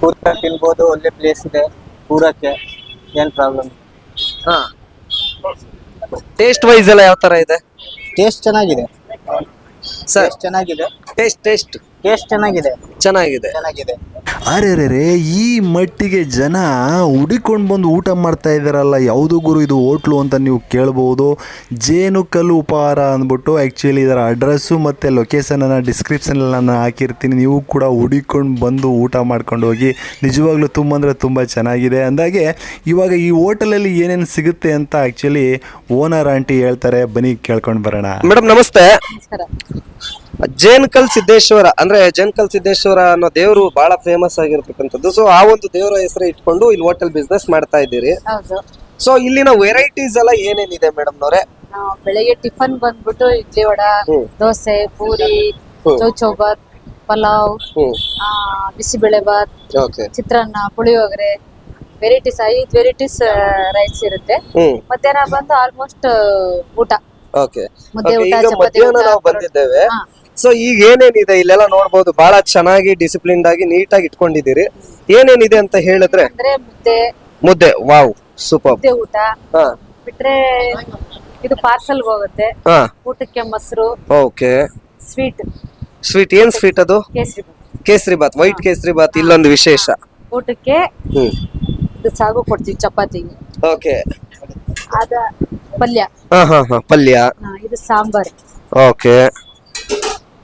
ಕೂತ್ಕೊಂಡು ತಿನ್ಬೋದು ಒಳ್ಳೆ ಪ್ಲೇಸ್ ಇದೆ. ಕೂರಕ್ಕೆ ಏನ್ ಪ್ರಾಬ್ಲಮ್ ಹಾ. ಟೇಸ್ಟ್ ವೈಸ್ ಎಲ್ಲ ಯಾವ ತರ ಇದೆ? ಟೇಸ್ಟ್ ಚೆನ್ನಾಗಿದೆ. ಸರ್ ಟೇಸ್ಟ್ ಚೆನ್ನಾಗಿದೆ. ಟೇಸ್ಟ್ ಟೇಸ್ಟ್ ಟೇಸ್ಟ್ ಚೆನ್ನಾಗಿದೆ. ಚೆನ್ನಾಗಿದೆ. ಚೆನ್ನಾಗಿದೆ. ಅರೆರೆರೆ ಈ ಮಟ್ಟಿಗೆ ಜನ ಹುಡಿಕೊಂಡು ಬಂದು ಊಟ ಮಾಡ್ತಾ ಇದ್ದಾರಲ್ಲ ಯಾವುದು ಗುರು ಇದು ಹೋಟ್ಲು ಅಂತ ನೀವು ಕೇಳ್ಬೋದು. ಜೇನು ಕಲ್ಲು ಉಪಹಾರ ಅಂದ್ಬಿಟ್ಟು ಆ್ಯಕ್ಚುಲಿ ಇದರ ಅಡ್ರೆಸ್ಸು ಮತ್ತು ಲೊಕೇಶನನ್ನು ಡಿಸ್ಕ್ರಿಪ್ಷನಲ್ಲಿ ನಾನು ಹಾಕಿರ್ತೀನಿ. ನೀವು ಕೂಡ ಹುಡಿಕೊಂಡು ಬಂದು ಊಟ ಮಾಡ್ಕೊಂಡು ಹೋಗಿ ನಿಜವಾಗ್ಲೂ ತುಂಬ ಅಂದರೆ ತುಂಬ ಚೆನ್ನಾಗಿದೆ. ಅಂದಾಗೆ ಇವಾಗ ಈ ಹೋಟೆಲಲ್ಲಿ ಏನೇನು ಸಿಗುತ್ತೆ ಅಂತ ಆ್ಯಕ್ಚುಲಿ ಓನರ್ ಆಂಟಿ ಹೇಳ್ತಾರೆ ಬನ್ನಿ ಕೇಳ್ಕೊಂಡು ಬರೋಣ. ಮೇಡಮ್ ನಮಸ್ತೆ. ಜೇನ್ಕಲ್ ಸಿದ್ದೇಶ್ವರ ಅಂದ್ರೆ ಜೇನ್ಕಲ್ ಸಿದ್ದೇಶ್ವರ ಅನ್ನೋ ದೇವರು ಬಹಳ ಫೇಮಸ್ ಆಗಿರ್ತಕ್ಕಂಥದ್ದು. ಸೊ ಆ ಒಂದು ದೇವರ ಹೆಸರು ಇಟ್ಕೊಂಡು ಇಲ್ಲಿ ಹೋಟೆಲ್ ಬಿಸ್ನೆಸ್ ಮಾಡ್ತಾ ಇದ್ದೀರಿ. ಹೌದು. ಸೊ ಇಲ್ಲಿನ ವೆರೈಟೀಸ್ ಎಲ್ಲ ಏನೇನಿದೆ ಮೇಡಮ್ ನವರೇ ನಾವು ಬೆಳಿಗ್ಗೆ ಟಿಫನ್ ಬಂದ್ಬಿಟ್ಟು ಇಡ್ಲಿ ವಡ ಹ್ಮ್. ದೋಸೆ ಪೂರಿ. ಚೌಚೌಬಾತ್ ಪಲಾವ್ ಹ್ಮ್. ಆ, ಬಿಸಿಬೇಳೆ ಬಾತ್ ಓಕೆ ಚಿತ್ರಾನ್ನ ಪುಳಿಯೋಗರೆ ವೆರೈಟೀಸ್ ಐದು ವೆರೈಟೀಸ್ ರೈಸ್ ಇರುತ್ತೆ. ಹ್ಮ್. ಮಧ್ಯಾಹ್ನ ಬಂದು ಆಲ್ಮೋಸ್ಟ್ ಊಟ. ಓಕೆ ಮುದ್ದೆ ಊಟ, ಈಗ ಚಪಾತಿ ಮಧ್ಯಾಹ್ನ ಊಟ, ನಾವು ಪರೋಟ. ಬಂದಿದ್ದೇವೆ. ಹಾ. ಸೊ ಈಗ ಏನೇನಿದೆ ಇಲ್ಲೆಲ್ಲ ನೋಡ್ಬೋದು. ಬಹಳ ಚೆನ್ನಾಗಿ ಡಿಸಿಪ್ಲಿನ್ ಆಗಿ ನೀಟಾಗಿ ಇಟ್ಕೊಂಡಿದ್ದೀರಿ. ಏನೇನಿದೆ ಅಂತ ಹೇಳಿದ್ರೆ? ಅಂದ್ರೆ ಮುದ್ದೆ. ಮುದ್ದೆ. ವಾವ್ ಸೂಪರ್ ಮುದ್ದೆ ಊಟ. ಹಾ. ಬಿಟ್ರೆ ಇದು ಪಾರ್ಸಲ್ ಹೋಗುತ್ತೆ. ಹಾ. ಊಟಕ್ಕೆ ಮೊಸರು. ಓಕೆ ಸ್ವೀಟ್ ಸ್ವೀಟ್ ಏನ್ ಸ್ವೀಟ್ ಅದು? ಕೇಸರಿ ಬಾತ್. ಕೇಸರಿ ಬಾತ್ ವೈಟ್ ಕೇಸರಿ ಬಾತ್ ಇಲ್ಲೊಂದು ವಿಶೇಷ. ಊಟಕ್ಕೆ ಹ್ಮ್. ಇದು ಸಾಗು ಕೊಡ್ತೀವಿ ಚಪಾತಿ. ಓಕೆ ಅದ ಪಲ್ಯ. ಹಾ ಹಾ ಹಾ. ಪಲ್ಯ. ಇದು ಸಾಂಬಾರ್. ಓಕೆ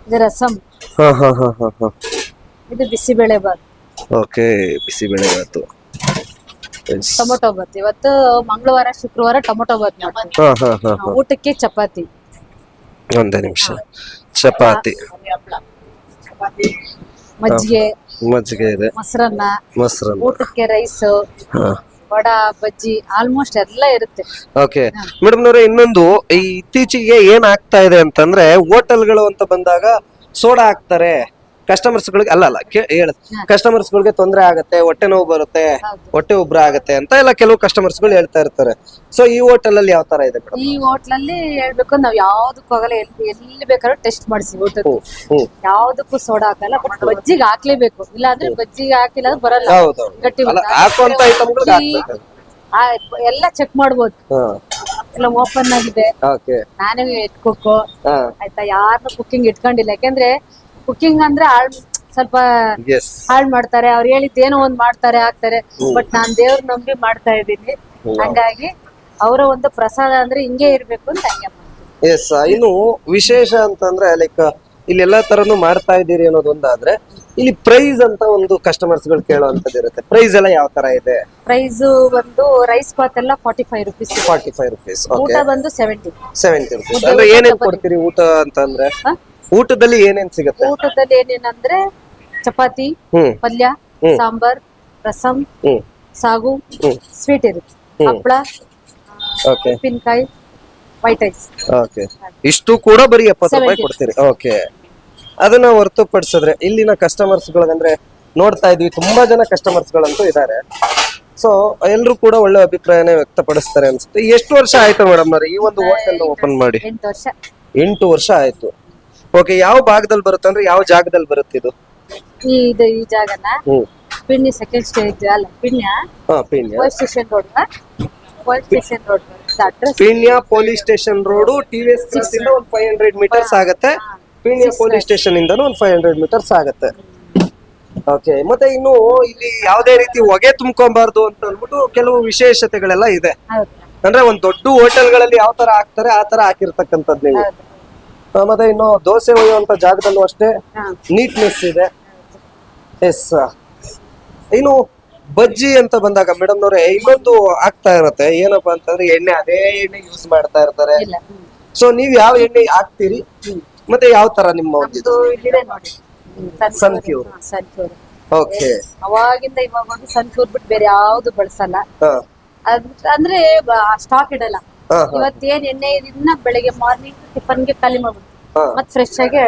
ಇದು ರಸಂ. ಹಾ ಹಾ ಹಾ ಹಾ ಹಾ. ಇದು ಬಿಸಿಬೇಳೆ ಬಾತ್ ಓಕೆ ಬಿಸಿಬೇಳೆ ಬಾತು. ಟೊಮೊಟೊ ಬಾತ್ ಇವತ್ತು ಮಂಗಳವಾರ ಶುಕ್ರವಾರ ಟೊಮೊಟೊ ಬಾತ್ ಮಾಡ್ತೀವಿ. ಹಾ ಹಾ ಹಾ ಊಟಕ್ಕೆ ಚಪಾತಿ. ಒಂದೇ ನಿಮಿಷ. ಚಪಾತಿ. ಮಜ್ಜಿಗೆ. ಮಜ್ಜಿಗೆ ಇದೆ. ಮೊಸರನ್ನ. ಮೊಸರನ್ನ. ಊಟಕ್ಕೆ ರೈಸ್ ಹಾ. ವಡ ಬಜ್ಜಿ ಆಲ್ಮೋಸ್ಟ್ ಎಲ್ಲ ಇರುತ್ತೆ. ಓಕೆ ಮೇಡಮ್ ನವ್ರೆ ಇನ್ನೊಂದು ಈ ಇತ್ತೀಚೆಗೆ ಏನ್ ಆಗ್ತಾ ಇದೆ ಅಂತಂದ್ರೆ ಹೋಟೆಲ್ಗಳು ಅಂತ ಬಂದಾಗ ಸೋಡಾ ಹಾಕ್ತಾರೆ. ಕಸ್ಟಮರ್ಸ್ ಗಳಿಗೆ ಅಲ್ಲ ಅಲ್ಲ ಹೇಳ. ಕಸ್ಟಮರ್ಸ್ ಗಳಿಗೆ ತೊಂದರೆ ಆಗತ್ತೆ ಹೊಟ್ಟೆ ನೋವು ಬರುತ್ತೆ. ಹೊಟ್ಟೆ ಉಬ್ರ ಆಗುತ್ತೆ ಅಂತ ಎಲ್ಲ ಕೆಲವು ಕಸ್ಟಮರ್ಸ್ಗಳು ಹೇಳ್ತಾ ಇರ್ತಾರೆ. ಸೊ ಈ ಹೋಟೆಲ್ ಅಲ್ಲಿ ಯಾವ ತರ ಇದೆ ಈ ಈ ಅಲ್ಲಿ ಹೇಳ್ಬೇಕು ನಾವ್ ಯಾವ್ದಕ್ಕೂ ಆಗಲ್ಲ ಎಲ್ಲಿ ಎಲ್ಲಿ ಬೇಕಾದ್ರೂ ಟೆಸ್ಟ್ ಮಾಡಿಸಿ ಹೋಟೆಲ್ ಯಾವ್ದಕ್ಕೂ ಸೋಡಾ ಹಾಕಲ್ಲ ಬಟ್ ಬಜ್ಜಿಗೆ ಹಾಕ್ಲೇಬೇಕು. ಇಲ್ಲ ಅಂದ್ರೆ ಬಜ್ಜಿಗೆ ಹಾಕಿಲ್ಲ ಅಂದ್ರೆ ಬರಲ್ಲ. ಗಟ್ಟಿ. ಹಾಕುವಂತ ಎಲ್ಲ ಚೆಕ್ ಮಾಡ್ಬೋದು. ಎಲ್ಲ ಓಪನ್ ಆಗಿದೆ. ನಾನೇ ಹಾ. ಆಯ್ತಾ? ಯಾರು ಕುಕಿಂಗ್ ಇಟ್ಕೊಂಡಿಲ್ಲ. ಯಾಕೆಂದ್ರೆ ಕುಕಿಂಗ್ ಅಂದ್ರೆ ಹಾಳ್ ಸ್ವಲ್ಪ ಹಾಳ್ ಮಾಡ್ತಾರೆ. ಅವ್ರು ಹೇಳಿದ್ ಏನೋ ಒಂದ್ ಮಾಡ್ತಾರೆ ಹಾಕ್ತಾರೆ. ಬಟ್ ನಾನ್ ದೇವ್ರ ನಂಬಿ ಮಾಡ್ತಾ ಇದ್ದೀನಿ. ಹಂಗಾಗಿ ಅವರ ಒಂದು ಪ್ರಸಾದ ಅಂದ್ರೆ ಹಿಂಗೆ ಇರ್ಬೇಕು ಅಂತ ಹಂಗೆ ಮಾಡ್ತೀನಿ. ಎಸ್ ಇನ್ನು ವಿಶೇಷ ಅಂತಂದ್ರೆ ಲೈಕ್ ಇಲ್ಲಿ ಎಲ್ಲಾ ತರನು ಮಾಡ್ತಾ ಇದ್ದೀರಿ ಅನ್ನೋದೊಂದಾದ್ರೆ ಇಲ್ಲಿ ಪ್ರೈಸ್ ಅಂತ ಒಂದು ಕಸ್ಟಮರ್ಸ್ಗಳು ಕೇಳುವಂತದ್ದು ಇರುತ್ತೆ. ಪ್ರೈಸ್ ಎಲ್ಲ ಯಾವ ತರ ಇದೆ? ಪ್ರೈಸ್ ಬಂದು ರೈಸ್ ಬಾತ್ ಎಲ್ಲ forty five rupees forty five rupees ಊಟ ಓಕೆ ಬಂದು ಸೆವೆಂಟಿ ಸೆವೆಂಟಿ ರುಪೀಸ್ ಅಂದ್ರೆ ಏನೇನ್. ಕೊಡ್ತೀರಿ ಊಟ ಅಂತಂದ್ರೆ? ಊಟದಲ್ಲಿ ಏನೇನ್ ಸಿಗುತ್ತೆ? ಊಟದಲ್ಲಿ ಏನೇನಂದ್ರೆ ಚಪಾತಿ ಹ್ಮ್. ಪಲ್ಯ ಹ್ಮ್. ಸಾಂಬಾರ್ ರಸಂ ಹ್ಮ್. ಸಾಗು ಹ್ಮ್. ಸ್ವೀಟ್ ಇರುತ್ತೆ. ಹ್ಮ್. ಹಪ್ಪಳ ಓಕೆ ಉಪ್ಪಿನಕಾಯಿ ವೈಟ್ ರೈಸ್ ಓಕೆ ಇಷ್ಟು ಕೂಡ ಬರೀ ಎಪ್ಪತ್ತು ರೂಪಾಯಿ 70. ಕೊಡ್ತೀರಿ. ಓಕೆ ಅದನ್ನ ಹೊರತುಪಡಿಸಿದ್ರೆ ಇಲ್ಲಿನ ಕಸ್ಟಮರ್ಸ್ ಗಳಂದ್ರೆ ನೋಡ್ತಾ ಇದ್ವಿ ತುಂಬಾ ಜನ ಕಸ್ಟಮರ್ಸ್ ಗಳಂತೂ ಇದ್ದಾರೆ. ಸೊ ಎಲ್ಲರೂ ಕೂಡ ಒಳ್ಳೆ ಅಭಿಪ್ರಾಯನೇ ವ್ಯಕ್ತಪಡಿಸ್ತಾರೆ ಅನ್ಸುತ್ತೆ. ಎಷ್ಟು ವರ್ಷ ಆಯ್ತು ಮೇಡಮ್ ಈ ಒಂದು ಹೋಟೆಲ್ ಓಪನ್ ಮಾಡಿ? ಎಂಟು ವರ್ಷ. ಎಂಟು ವರ್ಷ ಆಯ್ತು. ಓಕೆ ಯಾವ ಭಾಗದಲ್ಲಿ ಬರುತ್ತೆ ಅಂದ್ರೆ ಯಾವ ಜಾಗದಲ್ಲಿ ಬರುತ್ತೆ ಇದು? ಈ ಇದು ಈ ಜಾಗನ? ಹ್ಮ್. ಪಿಣ್ಯ ಸೆಕೆಂಡ್ ಸ್ಟೇಜ್ ಅಲ್ಲ ಪಿಣ್ಯ? ಹಾ Peenya. Police station road police station road address Peenya police station road TVS V S cross ಇಂದ ಒಂದು ಫೈವ್ ಹಂಡ್ರೆಡ್ ಮೀಟರ್ಸ್ ಆಗುತ್ತೆ. ಪಿಣ್ಯ ಪೊಲೀಸ್ ಸ್ಟೇಷನ್ ಇಂದ ಒಂದು ಫೈವ್ ಹಂಡ್ರೆಡ್ ಮೀಟರ್ಸ್ ಆಗತ್ತೆ. ಓಕೆ ಮತ್ತೆ ಇನ್ನು ಇಲ್ಲಿ ಯಾವುದೇ ರೀತಿ ಹೊಗೆ ತುಂಬ್ಕೊಬಾರ್ದು ಅಂತ ಅಂದ್ಬಿಟ್ಟು ಕೆಲವು ವಿಶೇಷತೆಗಳೆಲ್ಲ ಇದೆ. ಹೌದು. ಅಂದ್ರೆ ಒಂದ್ ದೊಡ್ಡ ಹೋಟೆಲ್ಗಳಲ್ಲಿ ಯಾವ ತರ ಹಾಕ್ತಾರೆ ಆ ತರ ಹಾಕಿರ್ತಕ್ಕಂಥದ್ದು ನೀವು. ಹೌದು. ಮತ್ತೆ ಇನ್ನು ದೋಸೆ ಒಯ್ಯುವಂತ ಜಾಗದಲ್ಲೂ ಅಷ್ಟೇ ನೀಟ್ನೆಸ್ ಇದೆ. ಎಸ್ ಇನ್ನು ಬಜ್ಜಿ ಅಂತ ಬಂದಾಗ ಮೇಡಮ್ ನವ್ರೆ ಇನ್ನೊಂದು ಆಗ್ತಾ ಇರತ್ತೆ. ಏನಪ್ಪಾ ಅಂತಂದ್ರೆ ಎಣ್ಣೆ ಅದೇ ಎಣ್ಣೆ ಯೂಸ್ ಮಾಡ್ತಾ ಇರ್ತಾರೆ. ಸೊ ನೀವ್ ಯಾವ ಎಣ್ಣೆ ಹಾಕ್ತೀರಿ? ಮತ್ತೆ ಯಾವ ತರ ನಿಮ್ಮ ಒಂದು. ಸನ್ಫ್ಯೂರ್ ಓಕೆ ಅವಾಗಿಂದ ಇವಾಗ ಸನ್ಫ್ಯೂರ್ ಬಿಟ್ಟು ಬೇರೆ ಯಾವ್ದು ಬಳಸಲ್ಲ. ಅಂದ್ರೆ ಸ್ಟಾಕ್ ಇಡಲ್ಲ. ಇವತ್ತೇನ್ ಎಣ್ಣೆ ಇದನ್ನ ಬೆಳಿಗ್ಗೆ ಮಾರ್ನಿಂಗ್ ಟಿಫನ್ಗೆ ಖಾಲಿ ಮಾಡ್ಬಿಡ್ತೀವಿ. ಮತ್ತ್ ಮತ್ ಫ್ರೆಶ್ ಆಗಿ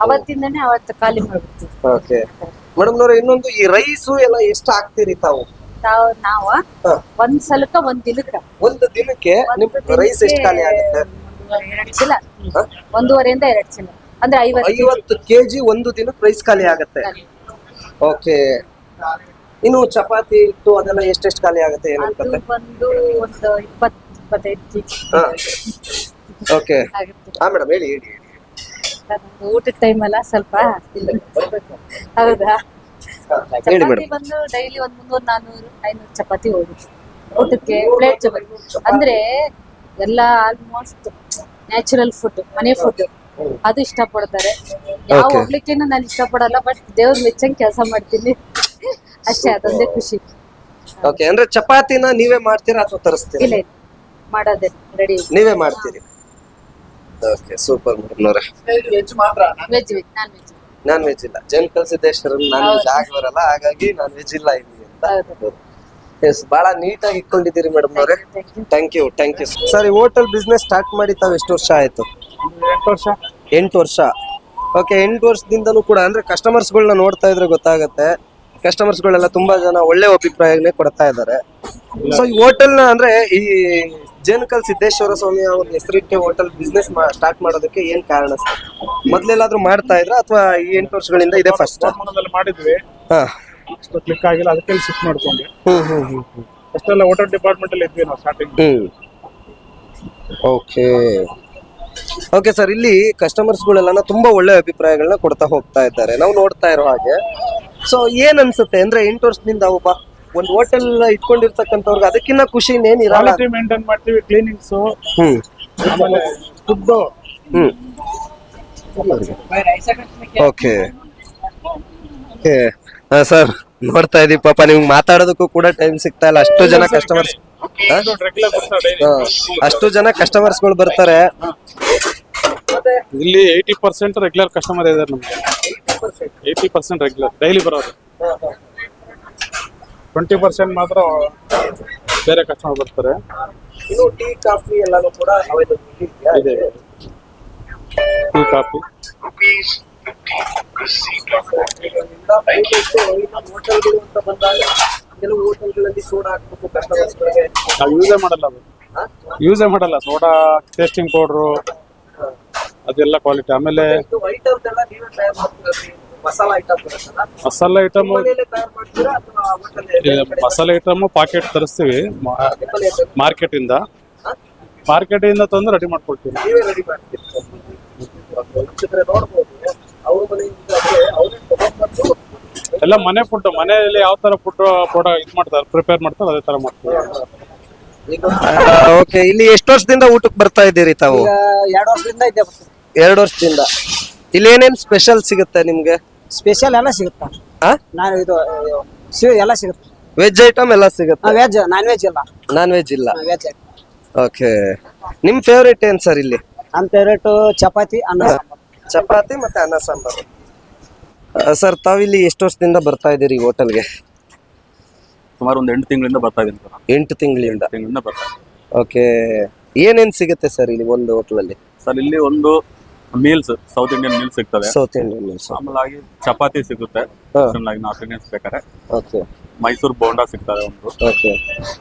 ಅವತ್ತಿಂದನೇ ಅವತ್ತು ಖಾಲಿ ಮಾಡ್ಬಿಡ್ತೀವಿ. ಓಕೆ. ಮೇಡಮ್ ನವ್ರೆ ಇನ್ನೊಂದು ಈ ರೈಸ್ ಎಲ್ಲ ಎಷ್ಟು ಹಾಕ್ತೀರಿ ತಾವು? ನಾವು. ಒಂದ್ ಸಲಕ್ಕ ಒಂದ್ ದಿನಕ್ಕ. ಒಂದು ದಿನಕ್ಕೆ ರೈಸ್ ಎಷ್ಟು ಖಾಲಿ ಆಗುತ್ತೆ? ಎರಡ್ ಚೀಲ? ಒಂದೂವರೆಯಿಂದ ಎರಡ್ ಚೀಲ. ಅಂದ್ರೆ ಐವತ್ತು ಐವತ್ತು ಕೆಜಿ ಒಂದು ದಿನ ಪ್ರೈಸ್ ಖಾಲಿ ಆಗುತ್ತೆ. ಓಕೆ. ಇನ್ನು ಚಪಾತಿ ಹಿಟ್ಟು ಅದೆಲ್ಲ ಎಷ್ಟೆಷ್ಟು ಖಾಲಿ ಆಗುತ್ತೆ ಏನಂತ ಅದು ಬಂದು ಒಂದು ಇಪ್ಪತ್ ಇಪ್ಪತ್ತೈದು ಹಾ. ಓಕೆ ಹಾ ಮೇಡಮ್ ಹೇಳಿ ಹೇಳಿ ಹೇಳಿ. ಊಟದ ಟೈಮ್ ಅಲ್ಲ ಸ್ವಲ್ಪ ಹೌದಾ? ಹೇಳಿ ಚಪಾತಿ ಮೇಡಮ್ ಬಂದು ಡೈಲಿ ಒಂದ್ ಮುನ್ನೂರ್ ನಾನೂರು ಐನೂರು ಚಪಾತಿ ಹೋಗುತ್ತೆ. ಊಟಕ್ಕೆ ಪ್ಲೇಟ್ ಚಪಾತಿ. ಅಂದ್ರೆ ಎಲ್ಲ ಆಲ್ಮೋಸ್ಟ್ ನ್ಯಾಚುರಲ್ ಫುಡ್ ಮನೆ ಫುಡ್ ಅದು ಇಷ್ಟಪಡ್ತಾರೆ. ಯಾವ Okay. ಹೋಗ್ಲಿಕ್ಕೇನು ನಾನು ಇಷ್ಟಪಡಲ್ಲ ಬಟ್ ದೇವ್ರ ಮೆಚ್ಚಂಗ್ ಕೆಲಸ ಮಾಡ್ತೀನಿ. ಅಷ್ಟೇ ಅದೊಂದೇ ಖುಷಿ. ಓಕೆ ಅಂದ್ರೆ ಚಪಾತಿನ ನೀವೇ ಮಾಡ್ತೀರಾ ಅಥವಾ ತರಿಸ್ತೀರಾ? ಇಲ್ಲ ಇಲ್ಲ. ಮಾಡೋದೇ ರೆಡಿ ನೀವೇ ಮಾಡ್ತೀರಿ. Okay super ಮೇಡಮ್ನವ್ರೆ veg veg non veg non veg ಇಲ್ಲ. ಜೈನ್ ಕಲ್ಸಿದ್ದೇಶ್ವರ ನಾನ್ ವೆಜ್ ಆಗಿ ಬರಲ್ಲ ಹಾಗಾಗಿ ನಾನ್ ವೆಜ್ ಇಲ್ಲ ಇಲ್ಲಿ ಅಂತ. ಎಸ್ ಬಹಳ ನೀಟಾಗಿ ಇಟ್ಕೊಂಡಿದ್ದೀರಿ ಮೇಡಮ್ ಅವರೇ. Thank you thank you sir ಈ ಹೋಟೆಲ್ ಬಿಸ್ನೆಸ್ ಸ್ಟಾರ್ಟ್ ಮಾಡಿ ತಾವು ಎಷ್ಟು ವರ್ಷ ಆಯ್ತು? ಎಂಟು ವರ್ಷ. ಎಂಟು ವರ್ಷ. ಓಕೆ ಎಂಟು ವರ್ಷದಿಂದನು ಕೂಡ ಅಂದ್ರೆ ಕಸ್ಟಮರ್ಸ್ಗಳನ್ನ ನೋಡ್ತಾ ಇದ್ರೆ ಗೊತ್ತಾಗತ್ತೆ. ಕಸ್ಟಮರ್ಸ್ಗಳೆಲ್ಲ ತುಂಬಾ ಜನ ಒಳ್ಳೆ ಅಭಿಪ್ರಾಯನೇ ಕೊಡ್ತಾ ಇದ್ದಾರೆ. ಸೊ ಈ ಹೋಟೆಲ್ನ ಅಂದ್ರೆ ಈ ಜೇನುಕಲ್ ಸಿದ್ದೇಶ್ವರ ಸ್ವಾಮಿ ಅವ್ರ ಹೆಸರಿಟ್ಟೆ ಹೋಟೆಲ್ ಬಿಸ್ನೆಸ್ ಸ್ಟಾರ್ಟ್ ಮಾಡೋದಕ್ಕೆ ಏನ್ ಕಾರಣ ಸರ್? ಮೊದ್ಲೆಲ್ಲಾದ್ರೂ ಮಾಡ್ತಾ ಇದ್ರ ಅಥವಾ ಈ ಎಂಟು ವರ್ಷಗಳಿಂದ ಇದೆ ಫಸ್ಟ್ ಮಾಡಿದ್ವಿ. ಹಾ. ಅಷ್ಟು ಕ್ಲಿಕ್ ಆಗಿಲ್ಲ ಅದಕ್ಕೆ ಶಿಫ್ಟ್ ಮಾಡ್ಕೊಂಡ್ವಿ. ಹ್ಮ್ ಹ್ಮ್ ಹ್ಮ್ ಹ್ಮ್. ಅಷ್ಟೆಲ್ಲ ಹೋಟೆಲ್ ಡಿಪಾರ್ಟ್ಮೆಂಟ್ ಅಲ್ಲಿ ಇದ್ವಿ ನಾವು ಸ್ಟಾರ್ಟಿಂಗ್ ಹ್ಮ್. ಓಕೆ. ಓಕೆ ಸರ್ ಇಲ್ಲಿ ಕಸ್ಟಮರ್ಸ್ಗಳೆಲ್ಲ ತುಂಬಾ ಒಳ್ಳೆ ಅಭಿಪ್ರಾಯಗಳನ್ನ ಕೊಡ್ತಾ ಹೋಗ್ತಾ ಇದ್ದಾರೆ. ನಾವು ನೋಡ್ತಾ ಇರೋ ಹಾಗೆ. ಸೊ ಏನ್ ಅನ್ಸುತ್ತೆ? ಅಂದ್ರೆ ಎಂಟು ವರ್ಷದಿಂದ ಒಬ್ಬ ಒಂದು ಹೋಟೆಲ್ ಇಟ್ಕೊಂಡಿರ್ತಕ್ಕಂಥವ್ರಿಗೆ ಅದಕ್ಕಿಂತ ಖುಷಿ ಇನ್ನೇನಿರಲ್ಲ ಕ್ವಾಲಿಟಿ ಮೇಂಟೈನ್ ಮಾಡ್ತೀವಿ ಕ್ಲೀನಿಂಗ್ಸ್ ಹ್ಮ್. ಆಮೇಲೆ ಫುಡ್ ಹ್ಮ್. ಓಕೆ. ಓಕೆ. ಸರ್ ನೋಡ್ತಾ ಇದೀವಿ. ಪಾಪ ನಿಮ್ಗೆ ಮಾತಾಡೋದಕ್ಕೂ ಕೂಡ ಟೈಮ್ ಸಿಗ್ತಾ ಇಲ್ಲ. ಅಷ್ಟು ಜನ ಕಸ್ಟಮರ್ಸ್ ಅಷ್ಟು ಜನ ಕಸ್ಟಮರ್ಸ್ಗಳು ಬರ್ತಾರೆ. ಇಲ್ಲಿ ಏಯ್ಟಿ ಪರ್ಸೆಂಟ್ ರೆಗ್ಯುಲರ್ ಕಸ್ಟಮರ್ ಇದಾರೆ ನಮ್ಗೆ. ಏಯ್ಟಿ ಪರ್ಸೆಂಟ್ ರೆಗ್ಯುಲರ್ ಡೈಲಿ ಬರೋರು. ಟ್ವೆಂಟಿ ಪರ್ಸೆಂಟ್ ಮಾತ್ರ ಬೇರೆ ಕಸ್ಟಮರ್ ಬರ್ತಾರೆ. ಇನ್ನು ಟೀ ಕಾಫಿ ಎಲ್ಲಾನು ಕೂಡ ಇದೆ. Tea coffee. ಹೋಟೆಲ್ಗಳು ಅಂತ ಬಂದಾಗ ಕೆಲವು ಹೋಟೆಲ್ಗಳಲ್ಲಿ ಸೋಡಾ ಹಾಕ್ಬೇಕು ಕಸ್ಟಮರ್ಸ್ಗಳಿಗೆ ನಾವು ಯೂಸೇ ಮಾಡಲ್ಲ. ಅದು ಯೂಸೇ ಮಾಡಲ್ಲ ಸೋಡಾ ಟೇಸ್ಟಿಂಗ್ ಪೌಡ್ರು ಅದೆಲ್ಲ ಕ್ವಾಲಿಟಿ ಆಮೇಲೆ ಐಟಮ್ಸ್ ಎಲ್ಲ ನೀವೇ ತಯಾರು ಮಾಡ್ತೀರಾ? ಮಸಾಲಾ ಐಟಮ್ ಮಸಾಲ ಮಸಾಲೆ ಐಟಮ್ ಪಾಕೆಟ್ ತರಿಸ್ತೀವಿ. ಮಾರ್ಕೆಟ್ ಇಂದ ಮಾರ್ಕೆಟ್ ಇಂದ ತಂದು ರೆಡಿ ಮಾಡ್ಕೊಳ್ತೀವಿ ಎಲ್ಲ ಮನೆ ಫುಡ್ ಮನೆಯಲ್ಲಿ ಯಾವ ತರ ಫುಡ್ ಫೋಡ ಇದು ಮಾಡ್ತಾರೆ ಪ್ರಿಪೇರ್ ಮಾಡ್ತಾರೆ ಅದೇ ತರ ಮಾಡ್ತೀವಿ. ಓಕೆ ಇಲ್ಲಿ ಎಷ್ಟು ವರ್ಷದಿಂದ ಊಟಕ್ಕೆ ಬರ್ತಾ ಇದ್ದೀರಿ ತಾವು? ಎರಡು ವರ್ಷದಿಂದ ಎರಡು ವರ್ಷದಿಂದ. ಇಲ್ಲಿ ಏನೇನು ಸ್ಪೆಷಲ್ ಸಿಗುತ್ತೆ ನಿಮ್ಗೆ? ಸ್ಪೆಷಲ್ ಎಲ್ಲ ಸಿಗುತ್ತಾ? ಆ? ನಾನು ಇದು ಎಲ್ಲ ಸಿಗುತ್ತೆ. ವೆಜ್ ಐಟಮ್ ಎಲ್ಲ ಸಿಗುತ್ತೆ? ವೆಜ್ ನಾನ್ ವೆಜ್ ಇಲ್ಲ. ನಾನ್ ವೆಜ್ ಇಲ್ಲ. ವೆಜ್ ಓಕೆ ನಿಮ್ ಫೇವ್ರೇಟ್ ಏನ್ ಸರ್ ಇಲ್ಲಿ? ನನ್ ಫೇವ್ರೇಟ್ ಚಪಾತಿ ಅನ್ನ ಸಾಂಬಾರ್. ಚಪಾತಿ ಮತ್ತೆ ಅನ್ನ ಸಾಂಬಾರು. ಸರ್ ತಾವಿಲ್ಲಿ ಎಷ್ಟು ವರ್ಷದಿಂದ ಬರ್ತಾ ಇದ್ದೀರಿ ಹೋಟೆಲ್ಗೆ ಸುಮಾರು ಒಂದು ಎಂಟು ತಿಂಗಳಿಂದ ಬರ್ತಾ ಇದ್ದೀನಿ ಸರ್ ಎಂಟು ತಿಂಗಳಿಂದ? ತಿಂಗಳಿಂದ ಬರ್ತಾ ಇದ್ದೀನಿ. ಓಕೆ ಏನೇನ್ ಸಿಗುತ್ತೆ ಸರ್ ಇಲ್ಲಿ ಒಂದು ಹೋಟ್ಲಲ್ಲಿ ಸರ್ ಇಲ್ಲಿ ಒಂದು ಮೀಲ್ಸ್ ಸೌತ್ ಇಂಡಿಯನ್ ಮೀಲ್ಸ್ ಸಿಗ್ತದೆ ಸೌತ್ ಇಂಡಿಯನ್ ಮೀಲ್ಸ್ ಆಮೇಲಾಗಿ ಚಪಾತಿ ಸಿಗುತ್ತೆ. ನಾರ್ತ್ ಇಂಡಿಯನ್ಸ್ ಬೇಕಾದ್ರೆ. ಓಕೆ ಮೈಸೂರು ಬೋಂಡಾ ಸಿಗ್ತದೆ ಒಂದು. ಓಕೆ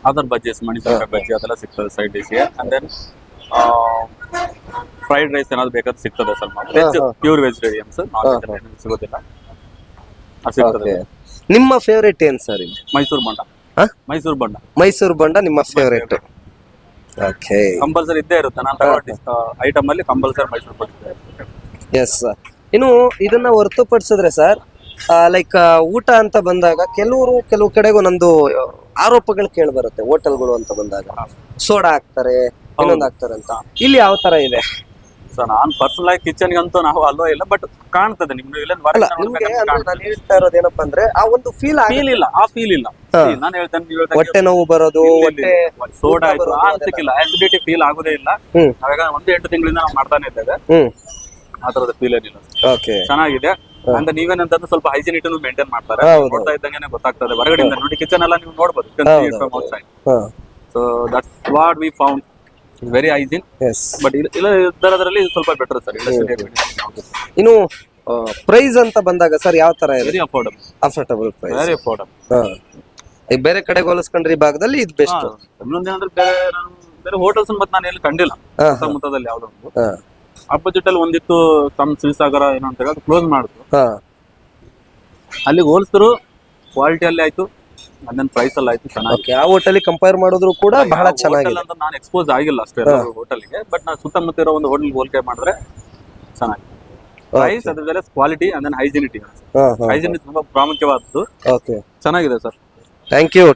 ಅದರ್ ಬಜ್ಜಿ ಮಣಿಸಾಕ ಬಜ್ಜಿ ಅದೆಲ್ಲ ಸಿಗ್ತದೆ ಸೈಡ್ ಡಿಶ್ಗೆ ಅಂಡ್ ದೆನ್ ಫ್ರೈಡ್ ರೈಸ್ ಏನಾದ್ರು ಬೇಕಾದ್ರೆ ಸಿಗ್ತದೆ sir veg. Pure vegetarians non ಸಿಗೋದಿಲ್ಲ. ಅದು ಸಿಗ್ತದೆ. ನಿಮ್ಮ ಫೇವ್ರೇಟ್ ಏನ್ ಸರ್ ಇಲ್ಲಿ? ಮೈಸೂರು ಬೋಂಡ. ಮೈಸೂರ್ ಬೋಂಡ. ಮೈಸೂರು ಬಂಡ ನಿಮ್ಮ ಫೇವ್ರೇಟ್ ಕಂಪಲ್ಸರಿ ಇದ್ದೇ ಇರುತ್ತೆ. ನಾನು ತಗೊಳ್ಳೋ ಐಟಮ್ ಅಲ್ಲಿ ಕಂಪಲ್ಸರಿ ಮೈಸೂರು ಪಾಕ್ ಎಸ್ ಇನ್ನು ಇದನ್ನ ಹೊರತುಪಡಿಸಿದ್ರೆ ಸರ್ ಲೈಕ್ ಊಟ ಅಂತ ಬಂದಾಗ ಕೆಲವರು ಕೆಲವು ಕಡೆಗೂ ನಂದು ಆರೋಪಗಳು ಕೇಳಿ ಬರುತ್ತೆ ಹೋಟೆಲ್ಗಳು ಅಂತ ಬಂದಾಗ. ಸೋಡಾ ಹಾಕ್ತಾರೆ ಇನ್ನೊಂದು ಹಾಕ್ತಾರೆ ಅಂತ. ಇಲ್ಲಿ ಯಾವ ತರ ಇದೆ? ಸೊ ನಾನು ಪರ್ಸನಲ್ ಆಗಿ ಕಿಚನ್ ಅಂತೂ ನಾವು ಅಲ್ಲೋ ಇಲ್ಲ ಬಟ್ ಕಾಣ್ತದೆ ನಿಮ್ಗೆ ಅಲ್ಲ ನಿಮ್ಗೆ ಅಂದ್ರೆ ನಾನು ಹೇಳ್ತಾ ಇರೋದು ಏನಪ್ಪಾ ಅಂದ್ರೆ ಆ ಒಂದು ಫೀಲ್ ಫೀಲ್ ಇಲ್ಲ ಆ ಫೀಲ್ ಇಲ್ಲ. ಹಾ. ನಾನು ಹೇಳ್ತೇನೆ ನೀವು ಹೊಟ್ಟೆ ನೋವು ಬರೋದು ಹೊಟ್ಟೆ ಸೋಡಾ ಆಯ್ತು. ಆ. ಆಸಿಡಿಟಿ ಫೀಲ್ ಆಗೋದೇ ಇಲ್ಲ. ಹ್ಮ್. ನಾವಾಗ ಒಂದು ಎಂಟು ತಿಂಗಳಿಂದ ನಾವು ಮಾಡ್ತಾನೆ ಇದ್ದೇವೆ. ಹ್ಮ್. ಆ ತರದ ಫೀಲ್ ಏನಿಲ್ಲ. ಓಕೆ ಚೆನ್ನಾಗಿದೆ. ಅಂದ್ರೆ ನೀವೇನಂತಂದ್ರೆ ಸ್ವಲ್ಪ ಹೈಜಿನಿಟಿ ಮೇಂಟೈನ್ ಮಾಡ್ತಾರೆ. ಹೌದು. ನೋಡ್ತಾ ಇದ್ದಂಗೆ ಗೊತ್ತಾಗ್ತದೆ. ಹೊರಗಡೆಯಿಂದ ನೋಡಿ ಕಿಚನ್ ಎಲ್ಲ ನೀವು ನೋಡ್ಬೋದು. ಹೌದು. ಔಟ್ಸೈಡ್ ಹಾ. So that's what we found very hygiene yes but ಇಲ್ಲ ಇದರದ್ರಲ್ಲಿ ಸ್ವಲ್ಪ ಬೆಟರ್ ಸರ್ ಇನ್ನು ಪ್ರೈಸ್ ಅಂತ ಬಂದಾಗ ಸರ್ ಯಾವ ತರ ಇದೆ? Very affordable affordable price very affordable ಈ ಬೇರೆ ಕಡೆಗೆ ಹೋಲಿಸ್ಕೊಂಡ್ರೆ ಈ ಭಾಗದಲ್ಲಿ ಇದು ಬೆಸ್ಟ್ ಇನ್ನೊಂದೇನಂದ್ರೆ ಬೇರೆ ನಾನು ಬೇರೆ ಹೋಟೆಲ್ಸ್ ಮತ್ತೆ ನಾನು ಎಲ್ಲಿ ಕಂಡಿಲ್ಲ. ಸುತ್ತಮುತ್ತದಲ್ಲಿ ಯಾವ್ದೋ ಒಂದು. ಅಪೋಸಿಟ್ ಅಲ್ಲಿ ಒಂದಿತ್ತು ಸಮ್ ಶ್ರೀಸಾಗರ ಏನೋ ಅಂತ ಹೇಳಿ ಕ್ಲೋಸ್ ಮಾಡಿದ್ರು. ಅಲ್ಲಿಗೆ ಹೋಲಿಸಿದ್ರು ಕ್ವಾಲಿಟಿಯಲ್ಲಿ ಆಯ್ತು. ಅದನ್ನ ಪ್ರೈಸ್ ಎಲ್ಲ ಆಯ್ತು ಚೆನ್ನಾಗಿ ಆ ಹೋಟೆಲ್ ಕಂಪೇರ್ ಮಾಡಿದ್ರು ಕೂಡ ಬಹಳ ಚೆನ್ನಾಗಿ ಅಂತ ನಾನು ಎಕ್ಸ್ಪೋಸ್ ಆಗಿಲ್ಲ ಅಷ್ಟೇ ಹೋಟೆಲ್ಗೆ ಬಟ್ ನಾನು ಸುತ್ತಮುತ್ತ ಇರೋ ಒಂದು ಹೋಟೆಲ್ ಹೋಲಿಕೆ ಮಾಡಿದ್ರೆ ಚೆನ್ನಾಗಿ ಪ್ರೈಸ್ ಅದ್ರ ಜೊತೆ ಕ್ವಾಲಿಟಿ ಅಂಡ್ ಹೈಜಿನಿಟಿ ಹೈಜಿನಿಟಿ ತುಂಬಾ ಪ್ರಾಮುಖ್ಯವಾದದ್ದು. ಓಕೆ ಚೆನ್ನಾಗಿದೆ ಸರ್. Thank you